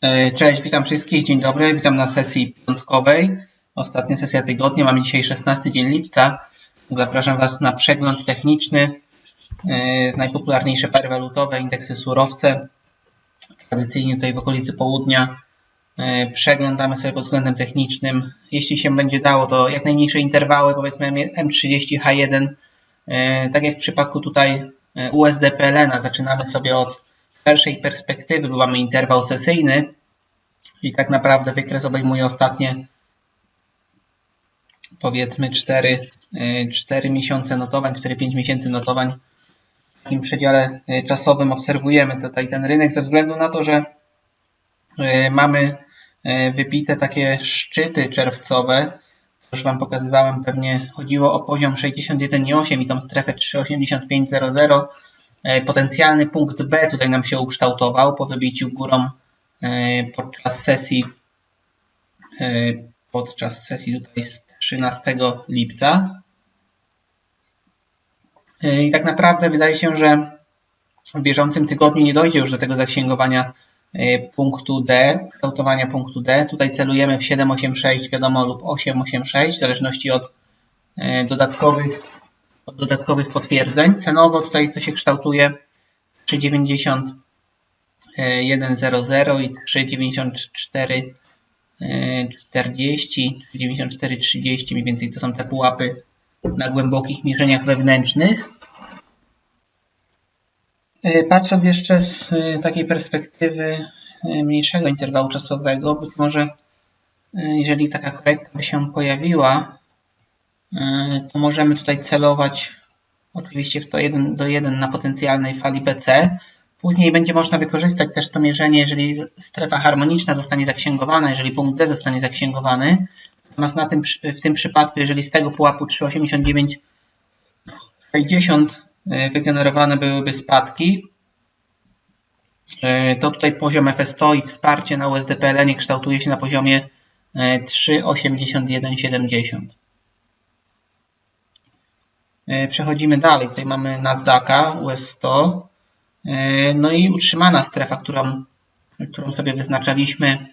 E, Cześć, witam wszystkich, dzień dobry, witam na sesji piątkowej. Ostatnia sesja tygodnia, mamy dzisiaj 16 dzień lipca. Zapraszam Was na przegląd techniczny e, z najpopularniejsze pary walutowe, indeksy surowce. Tradycyjnie tutaj w okolicy południa e, przeglądamy sobie pod względem technicznym. Jeśli się będzie dało, to jak najmniejsze interwały, powiedzmy M30H1, E, tak jak w przypadku tutaj USD PLN, zaczynamy sobie od szerszej perspektywy, bo mamy interwał sesyjny i tak naprawdę wykres obejmuje ostatnie powiedzmy 4, 4 miesiące notowań, 4-5 miesięcy notowań. W takim przedziale e, czasowym obserwujemy tutaj ten rynek ze względu na to, że mamy wypite takie szczyty czerwcowe, już Wam pokazywałem, pewnie chodziło o poziom 61,8 i tą strefę 3,8500. E, potencjalny punkt B tutaj nam się ukształtował po wybiciu górą e, podczas sesji e, podczas sesji tutaj z 13 lipca. I tak naprawdę wydaje się, że w bieżącym tygodniu nie dojdzie już do tego zaksięgowania punktu D, kształtowania punktu D. Tutaj celujemy w 786 wiadomo lub 886 w zależności od dodatkowych, od dodatkowych potwierdzeń. Cenowo tutaj to się kształtuje 390 100 i 394 40, 94 30 mniej więcej to są te pułapy na głębokich mierzeniach wewnętrznych. E, patrząc jeszcze z e, takiej perspektywy e, mniejszego interwału czasowego, być może jeżeli taka korekta by się pojawiła, to możemy tutaj celować oczywiście w to 1 do 1 na potencjalnej fali BC. Później będzie można wykorzystać też to mierzenie, jeżeli strefa harmoniczna zostanie zaksięgowana, jeżeli punkt D zostanie zaksięgowany. Natomiast na tym, w tym przypadku, jeżeli z tego pułapu 3,89,60 E, wygenerowane byłyby spadki, e, to tutaj poziom FS100 i wsparcie na USDPLN kształtuje się na poziomie 3,8170. E, przechodzimy dalej. Tutaj mamy Nasdaqa US100. No i utrzymana strefa, którą, którą sobie wyznaczaliśmy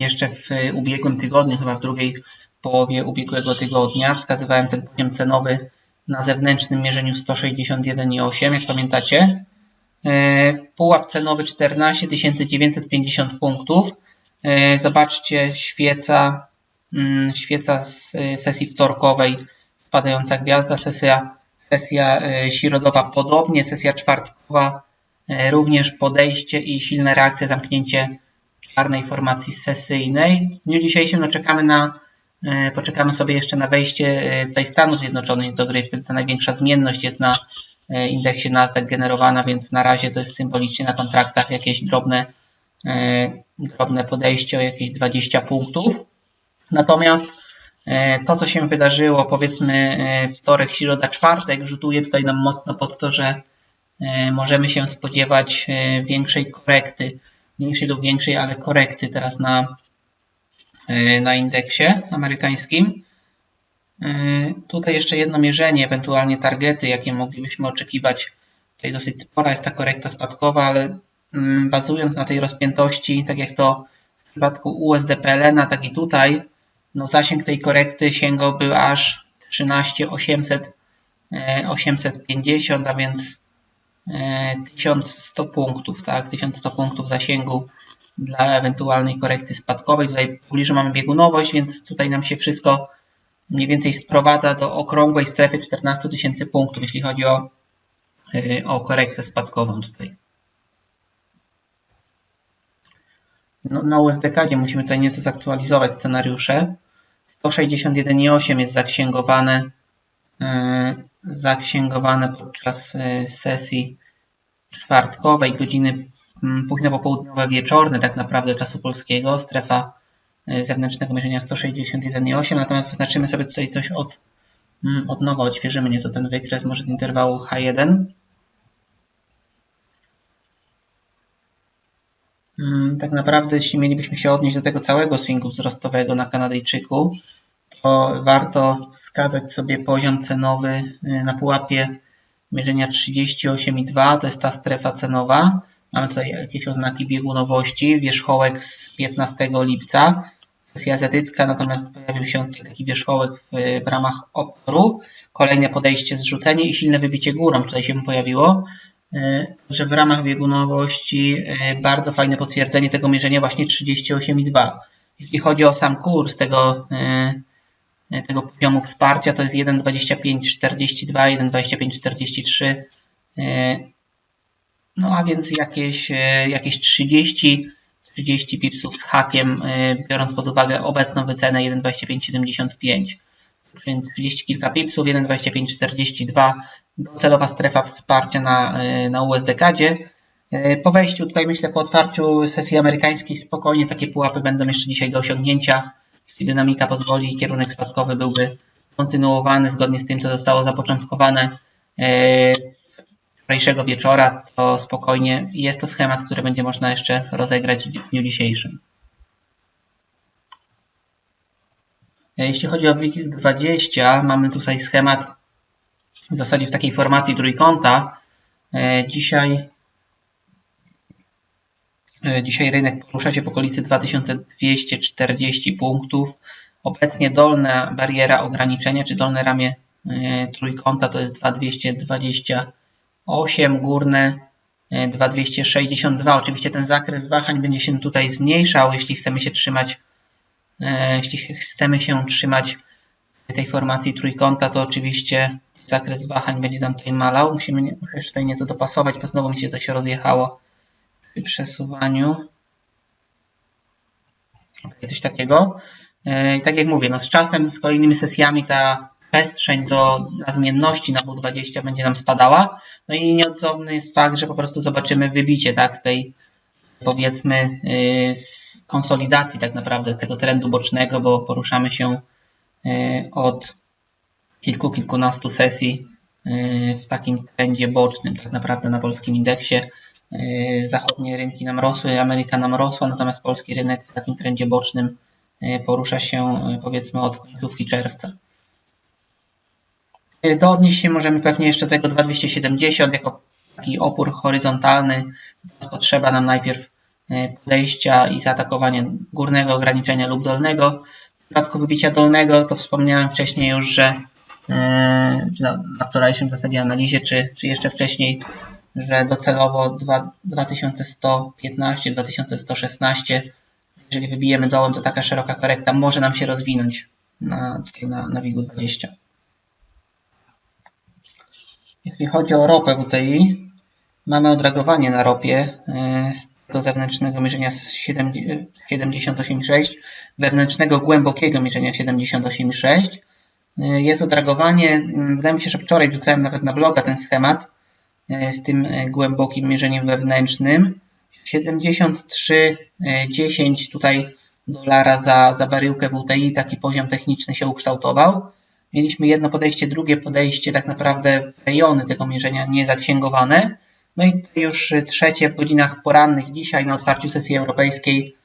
jeszcze w ubiegłym tygodniu, chyba w drugiej połowie ubiegłego tygodnia. Wskazywałem ten poziom cenowy na zewnętrznym mierzeniu 161,8, jak pamiętacie. E, pułap cenowy 14 950 punktów. E, zobaczcie, świeca, mm, świeca z e, sesji wtorkowej, spadająca gwiazda, sesja, sesja środowa podobnie, sesja czwartkowa również podejście i silne reakcje, zamknięcie czarnej formacji sesyjnej. W dniu dzisiejszym no, czekamy na E, poczekamy sobie jeszcze na wejście e, tutaj Stanów Zjednoczonych do gry. Wtedy ta największa zmienność jest na e, indeksie Nasdaq generowana, więc na razie to jest symbolicznie na kontraktach jakieś drobne, drobne podejście o jakieś 20 punktów. Natomiast to, co się wydarzyło, powiedzmy wtorek, środa, czwartek, rzutuje tutaj nam mocno pod to, że możemy się spodziewać większej korekty, mniejszej lub większej, ale korekty teraz na E, na indeksie amerykańskim. E, tutaj jeszcze jedno mierzenie, ewentualnie targety, jakie moglibyśmy oczekiwać. Tutaj dosyć spora jest ta korekta spadkowa, ale mm, bazując na tej rozpiętości, tak jak to w przypadku USDPLN, tak i tutaj, no zasięg tej korekty sięgałby aż 13 800, 850, a więc 1100 e, punktów, tak, 1100 punktów zasięgu dla ewentualnej korekty spadkowej. Tutaj pobliżu mamy biegunowość, więc tutaj nam się wszystko mniej więcej sprowadza do okrągłej strefy 14 tysięcy punktów, jeśli chodzi o, y, o korektę spadkową tutaj. No, na USDK musimy tutaj nieco zaktualizować scenariusze. 161,8 jest zaksięgowane, yy, zaksięgowane podczas yy, sesji czwartkowej, godziny Mm, późno popołudniowe, wieczorne tak naprawdę czasu polskiego, strefa e, zewnętrznego mierzenia 161,8, natomiast wyznaczymy sobie tutaj coś od, mm, od nowa, odświeżymy nieco ten wykres, może z interwału H1. Tak naprawdę, jeśli mielibyśmy się odnieść do tego całego swingu wzrostowego na Kanadyjczyku, to warto wskazać sobie poziom cenowy e, na pułapie mierzenia 38,2, to jest ta strefa cenowa, Mamy tutaj jakieś oznaki biegunowości, wierzchołek z 15 lipca, sesja azjatycka, natomiast pojawił się taki wierzchołek w, w ramach oporu. Kolejne podejście, zrzucenie i silne wybicie górą. Tutaj się pojawiło. E, że w ramach biegunowości e, bardzo fajne potwierdzenie tego mierzenia właśnie 38,2. Jeśli chodzi o sam kurs tego, e, tego poziomu wsparcia, to jest 1,25,42, 1,25,43. No a więc jakieś, jakieś 30, 30 pipsów z hakiem, biorąc pod uwagę obecną wycenę 1,2575. Więc 30 kilka pipsów, 1,2542 docelowa strefa wsparcia na, y, na USDKadzie. Y, po wejściu tutaj myślę po otwarciu sesji amerykańskiej spokojnie takie pułapy będą jeszcze dzisiaj do osiągnięcia. Jeśli dynamika pozwoli, kierunek spadkowy byłby kontynuowany zgodnie z tym, co zostało zapoczątkowane y, wczorajszego wieczora, to spokojnie jest to schemat, który będzie można jeszcze rozegrać w dniu dzisiejszym. Jeśli chodzi o WIG20, mamy tutaj schemat w zasadzie w takiej formacji trójkąta. E, dzisiaj, e, dzisiaj rynek porusza się w okolicy 2240 punktów. Obecnie dolna bariera ograniczenia, czy dolne ramię e, trójkąta to jest 2228, górne 2262. Oczywiście ten zakres wahań będzie się tutaj zmniejszał, jeśli chcemy się trzymać jeśli chcemy się trzymać tej formacji trójkąta, to oczywiście zakres wahań będzie nam tutaj malał. Musimy jeszcze tutaj nieco dopasować, bo znowu mi się coś rozjechało przy przesuwaniu. Coś takiego. E, I tak jak mówię, no z czasem, z kolejnymi sesjami ta przestrzeń do zmienności na W20 będzie nam spadała. No i nieodzowny jest fakt, że po prostu zobaczymy wybicie tak, z tej powiedzmy y, z konsolidacji tak naprawdę z tego trendu bocznego, bo poruszamy się y, od kilku, kilkunastu sesji y, w takim trendzie bocznym tak naprawdę na polskim indeksie. Zachodnie rynki nam rosły, Ameryka nam rosła, natomiast polski rynek w takim trendzie bocznym porusza się powiedzmy od końcówki czerwca. Do odnieść się możemy pewnie jeszcze tego 2270 jako taki opór horyzontalny. Potrzeba nam najpierw e, podejścia i zaatakowania górnego ograniczenia lub dolnego. W przypadku wybicia dolnego to wspomniałem wcześniej już, że e, czy na, na wczorajszym zasadzie analizie, czy, czy jeszcze wcześniej, że docelowo 2115-2116, jeżeli wybijemy dołem, to taka szeroka korekta może nam się rozwinąć na, na, na WIG-u 20. Jeśli chodzi o ropę WTI, Mamy odreagowanie na ropie e, z tego zewnętrznego mierzenia 78,6, wewnętrznego głębokiego mierzenia 78,6. E, jest odreagowanie, mm, wydaje mi się, że wczoraj wrzucałem nawet na bloga ten schemat e, z tym głębokim mierzeniem wewnętrznym. 73,10 tutaj dolara za, za baryłkę WTI, taki poziom techniczny się ukształtował. Mieliśmy jedno podejście, drugie podejście, tak naprawdę rejony tego mierzenia niezaksięgowane. No i już trzecie w godzinach porannych dzisiaj na otwarciu sesji europejskiej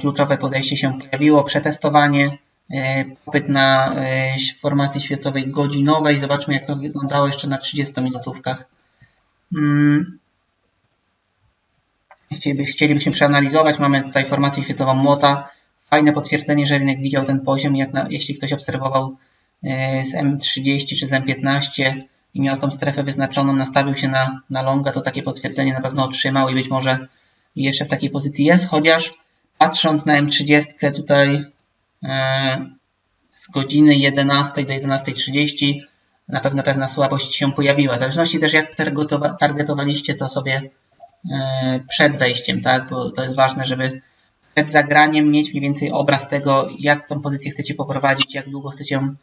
kluczowe podejście się pojawiło, przetestowanie, popyt na e, formacji świecowej godzinowej. Zobaczmy jak to wyglądało jeszcze na 30-minutówkach. Hmm. Chcielibyśmy przeanalizować. Mamy tutaj formację świecową młota. Fajne potwierdzenie, że rynek widział ten poziom. Jak na, jeśli ktoś obserwował z M30 czy z M15, i miał tą strefę wyznaczoną, nastawił się na, na longa, to takie potwierdzenie na pewno otrzymał i być może jeszcze w takiej pozycji jest, chociaż patrząc na M30 tutaj e, z godziny 11 do 11.30 na pewno pewna słabość się pojawiła. W zależności też jak targetowaliście to sobie e, przed wejściem, tak? bo to jest ważne, żeby przed zagraniem mieć mniej więcej obraz tego, jak tą pozycję chcecie poprowadzić, jak długo chcecie ją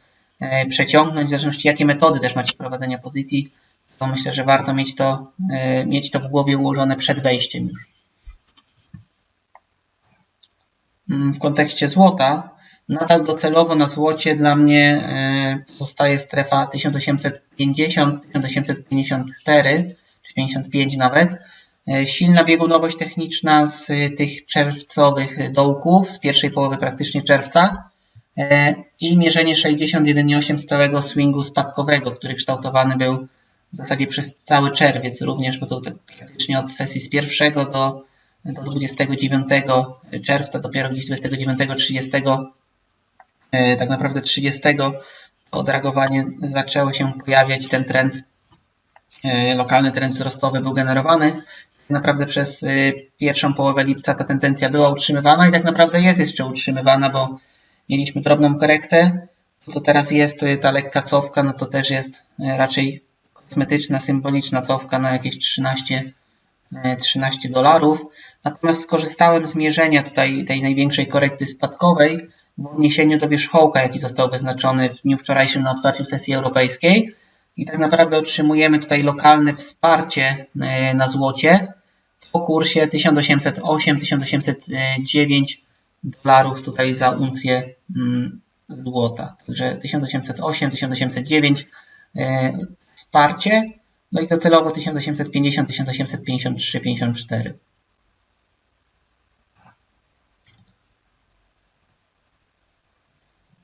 E, przeciągnąć, w zależności jakie metody też macie prowadzenia pozycji, to myślę, że warto mieć to, e, mieć to w głowie ułożone przed wejściem już. Mm, w kontekście złota, nadal docelowo na złocie dla mnie e, zostaje strefa 1850, 1854 czy 55 nawet. Silna biegunowość techniczna z tych czerwcowych dołków, z pierwszej połowy praktycznie czerwca E, i mierzenie 61,8 z całego swingu spadkowego, który kształtowany był w zasadzie przez cały czerwiec również, bo to tak praktycznie od sesji z 1 do, do 29 czerwca, dopiero gdzieś 29-30, e, tak naprawdę 30 to odreagowanie zaczęło się pojawiać, ten trend, e, lokalny trend wzrostowy był generowany. Tak naprawdę przez e, pierwszą połowę lipca ta tendencja była utrzymywana i tak naprawdę jest jeszcze utrzymywana, bo mieliśmy drobną korektę, to teraz jest ta lekka cofka, no to też jest raczej kosmetyczna, symboliczna cofka na jakieś 13, 13 e, dolarów. Natomiast skorzystałem z mierzenia tutaj tej największej korekty spadkowej w odniesieniu do wierzchołka, jaki został wyznaczony w dniu wczorajszym na otwarciu sesji europejskiej. I tak naprawdę otrzymujemy tutaj lokalne wsparcie e, na złocie po kursie 1808-1809 dolarów tutaj za uncję mm, złota. Także 1808-1809 wsparcie, no i docelowo 1850, 1853, 54.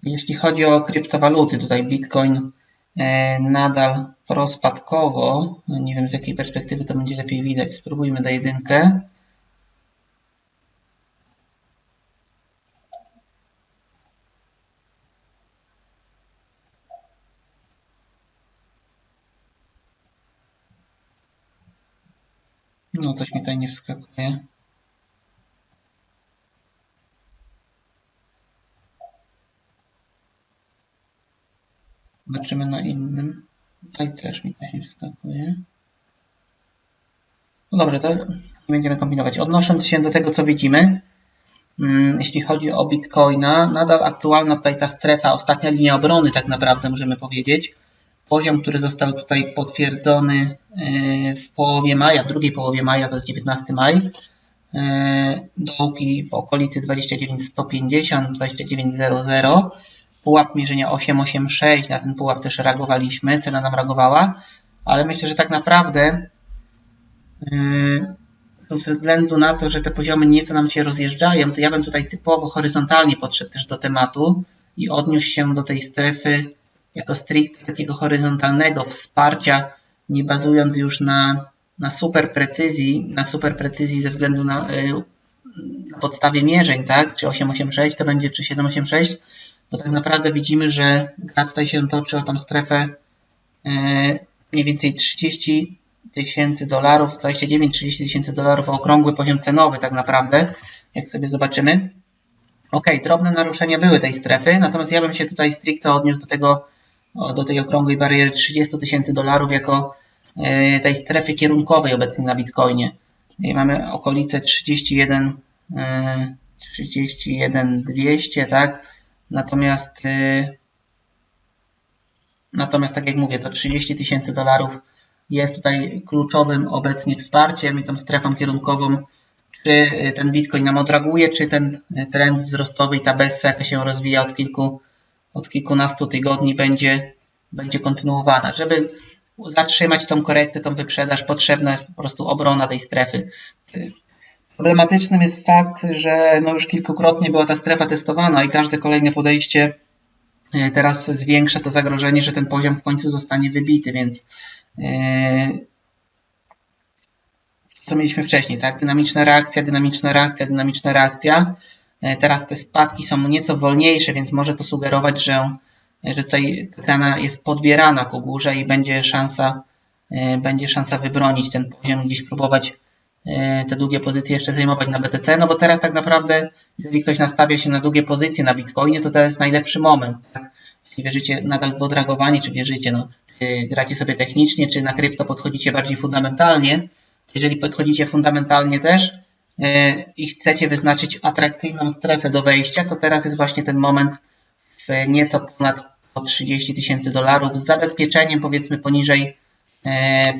Jeśli chodzi o kryptowaluty, tutaj Bitcoin e, nadal prospadkowo. Nie wiem z jakiej perspektywy to będzie lepiej widać. Spróbujmy do jedynkę. No, coś mi tutaj nie wskakuje. Zobaczymy na innym. Tutaj też mi coś nie wskakuje. No dobrze, to będziemy kombinować. Odnosząc się do tego, co widzimy, mm, jeśli chodzi o Bitcoina, nadal aktualna tutaj ta strefa, ostatnia linia obrony tak naprawdę możemy powiedzieć, poziom, który został tutaj potwierdzony e, w połowie maja, w drugiej połowie maja, to jest 19 maj, e, dołki w okolicy 29150, 2900, pułap mierzenia 886, na ten pułap też reagowaliśmy, cena nam reagowała, ale myślę, że tak naprawdę e, ze względu na to, że te poziomy nieco nam się rozjeżdżają, to ja bym tutaj typowo horyzontalnie podszedł też do tematu i odniósł się do tej strefy jako stricte takiego horyzontalnego wsparcia, nie bazując już na, na super precyzji, na super precyzji ze względu na, y, na podstawie mierzeń, tak? Czy 886 to będzie, czy 786, bo tak naprawdę widzimy, że gra tutaj się toczy o tą strefę y, mniej więcej 30 tysięcy dolarów, 29-30 tysięcy dolarów, okrągły poziom cenowy tak naprawdę, jak sobie zobaczymy. Ok, drobne naruszenia były tej strefy, natomiast ja bym się tutaj stricte odniósł do tego do tej okrągłej bariery 30 tysięcy dolarów jako e, tej strefy kierunkowej obecnie na Bitcoinie. I mamy okolice 31, 31 200, tak? Natomiast e, natomiast tak jak mówię, to 30 tysięcy dolarów jest tutaj kluczowym obecnie wsparciem i tą strefą kierunkową, czy ten Bitcoin nam odraguje, czy ten trend wzrostowy i ta bessa, jaka się rozwija od kilku od kilkunastu tygodni będzie, będzie kontynuowana. Żeby zatrzymać tą korektę, tą wyprzedaż, potrzebna jest po prostu obrona tej strefy. Problematycznym jest fakt, że no już kilkukrotnie była ta strefa testowana i każde kolejne podejście e, teraz zwiększa to zagrożenie, że ten poziom w końcu zostanie wybity, więc e, co mieliśmy wcześniej, tak? Dynamiczna reakcja, dynamiczna reakcja, dynamiczna reakcja. E, teraz te spadki są nieco wolniejsze, więc może to sugerować, że, że tutaj cena jest podbierana ku górze i będzie szansa, będzie szansa wybronić ten poziom, gdzieś próbować te długie pozycje jeszcze zajmować na BTC, no bo teraz tak naprawdę, jeżeli ktoś nastawia się na długie pozycje na Bitcoinie, to to jest najlepszy moment. Tak? Jeśli wierzycie nadal w odragowanie, czy wierzycie, no, czy gracie sobie technicznie, czy na krypto podchodzicie bardziej fundamentalnie, jeżeli podchodzicie fundamentalnie też, E, i chcecie wyznaczyć atrakcyjną strefę do wejścia, to teraz jest właśnie ten moment w nieco ponad 30 tysięcy dolarów z zabezpieczeniem powiedzmy poniżej, e,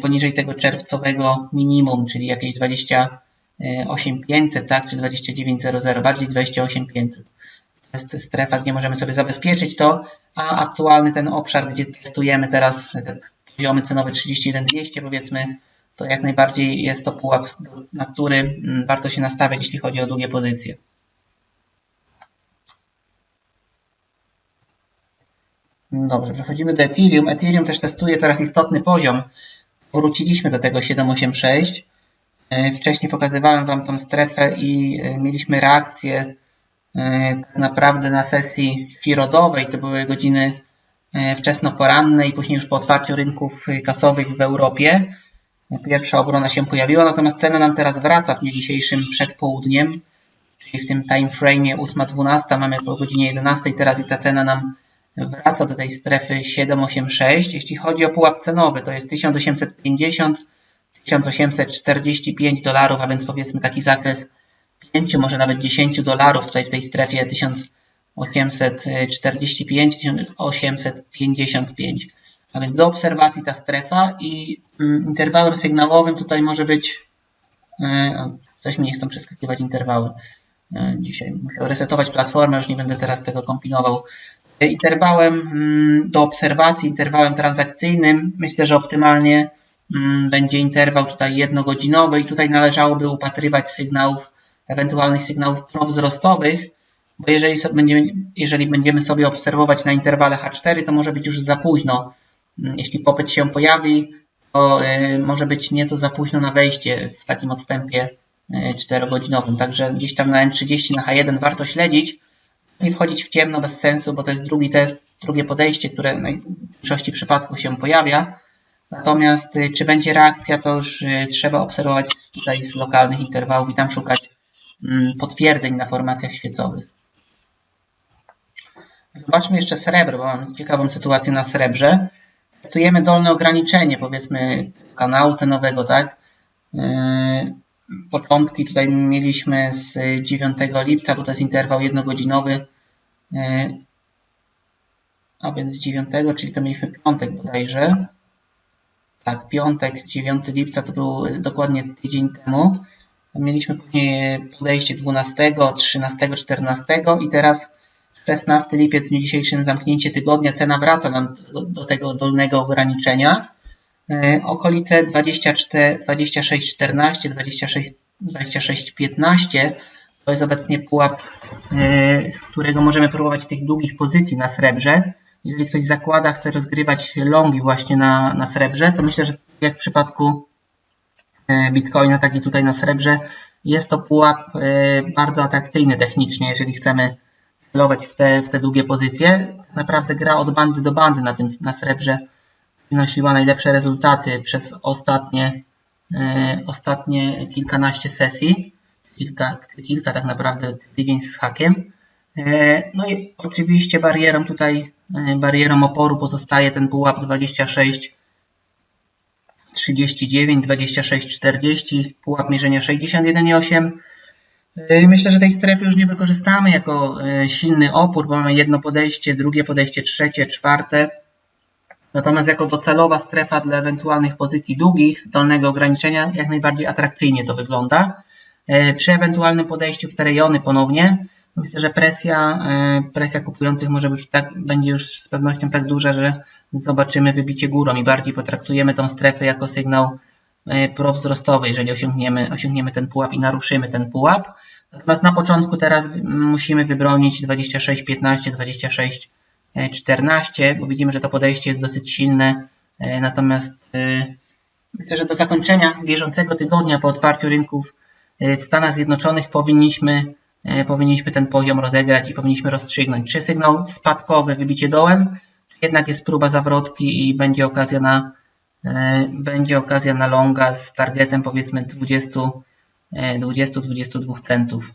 poniżej tego czerwcowego minimum, czyli jakieś 28500, tak, czy 2900, bardziej 28500. To jest strefa, gdzie możemy sobie zabezpieczyć to, a aktualny ten obszar, gdzie testujemy teraz te poziomy cenowe 31200 powiedzmy, to jak najbardziej jest to pułap, na który mm, warto się nastawiać, jeśli chodzi o długie pozycje. Dobrze, przechodzimy do Ethereum. Ethereum też testuje teraz istotny poziom. wróciliśmy do tego 786. E, wcześniej pokazywałem Wam tą strefę i e, mieliśmy reakcję e, tak naprawdę na sesji środowej. To były godziny wczesnoporanne i później już po otwarciu rynków kasowych w Europie. Pierwsza obrona się pojawiła, natomiast cena nam teraz wraca w dniu dzisiejszym przed południem, czyli w tym time frame 8.12 mamy po godzinie 11 teraz i ta cena nam wraca do tej strefy 786. Jeśli chodzi o pułap cenowy, to jest 1850 1845 dolarów, a więc powiedzmy taki zakres 5, może nawet 10 dolarów tutaj w tej strefie 1845, 1855. A więc do obserwacji ta strefa i mm, interwałem sygnałowym tutaj może być, e, coś mi nie chcą przeskakiwać interwały. E, dzisiaj muszę resetować platformę, już nie będę teraz tego kompilował. Interwałem mm, do obserwacji, interwałem transakcyjnym, myślę, że optymalnie mm, będzie interwał tutaj jednogodzinowy i tutaj należałoby upatrywać sygnałów, ewentualnych sygnałów prowzrostowych, bo jeżeli, będziemy, jeżeli będziemy sobie obserwować na interwale H4, to może być już za późno. Mm, jeśli popyt się pojawi, to y, może być nieco za późno na wejście w takim odstępie 4-godzinowym. Y, Także gdzieś tam na M30, na H1 warto śledzić, nie wchodzić w ciemno bez sensu, bo to jest drugi test, drugie podejście, które w większości przypadków się pojawia. Natomiast y, czy będzie reakcja, to już y, trzeba obserwować tutaj z lokalnych interwałów i tam szukać mm, potwierdzeń na formacjach świecowych. Zobaczmy jeszcze srebro, bo mam ciekawą sytuację na srebrze. Testujemy dolne ograniczenie, powiedzmy, kanału cenowego, tak? Początki tutaj mieliśmy z 9 lipca, bo to jest interwał jednogodzinowy, e, a więc z 9, czyli to mieliśmy piątek bodajże. Tak, piątek, 9 lipca to był dokładnie tydzień temu. Mieliśmy później podejście 12, 13, 14 i teraz 16 lipiec w dzisiejszym zamknięcie tygodnia. Cena wraca nam do tego dolnego ograniczenia. E, okolice 24, 26, 14, 26, 26, 15 to jest obecnie pułap, e, z którego możemy próbować tych długich pozycji na srebrze. Jeżeli ktoś zakłada, chce rozgrywać longi właśnie na, na srebrze, to myślę, że jak w przypadku e, Bitcoina, tak i tutaj na srebrze, jest to pułap bardzo atrakcyjny technicznie, jeżeli chcemy celować w te, w te długie pozycje. Tak naprawdę gra od bandy do bandy na tym na srebrze wynosiła najlepsze rezultaty przez ostatnie, e, ostatnie kilkanaście sesji, kilka, kilka tak naprawdę tydzień z hakiem. E, no i oczywiście barierą tutaj, e, barierą oporu pozostaje ten pułap 26 39, 26, 40, pułap mierzenia 61,8. Myślę, że tej strefy już nie wykorzystamy jako silny opór, bo mamy jedno podejście, drugie podejście, trzecie, czwarte. Natomiast jako docelowa strefa dla ewentualnych pozycji długich z dolnego ograniczenia jak najbardziej atrakcyjnie to wygląda. E, przy ewentualnym podejściu w te rejony ponownie myślę, że presja, e, presja kupujących może być tak, będzie już z pewnością tak duża, że zobaczymy wybicie górą i bardziej potraktujemy tą strefę jako sygnał e, prowzrostowy, jeżeli osiągniemy, osiągniemy ten pułap i naruszymy ten pułap. Natomiast na początku teraz musimy wybronić 26, 15, 26 14, bo widzimy, że to podejście jest dosyć silne. E, natomiast e, myślę, że do zakończenia bieżącego tygodnia po otwarciu rynków e, w Stanach Zjednoczonych powinniśmy, powinniśmy ten poziom rozegrać i powinniśmy rozstrzygnąć, czy sygnał spadkowy wybicie dołem, czy jednak jest próba zawrotki i będzie okazja na, będzie okazja na longa z targetem powiedzmy 20-22 centów.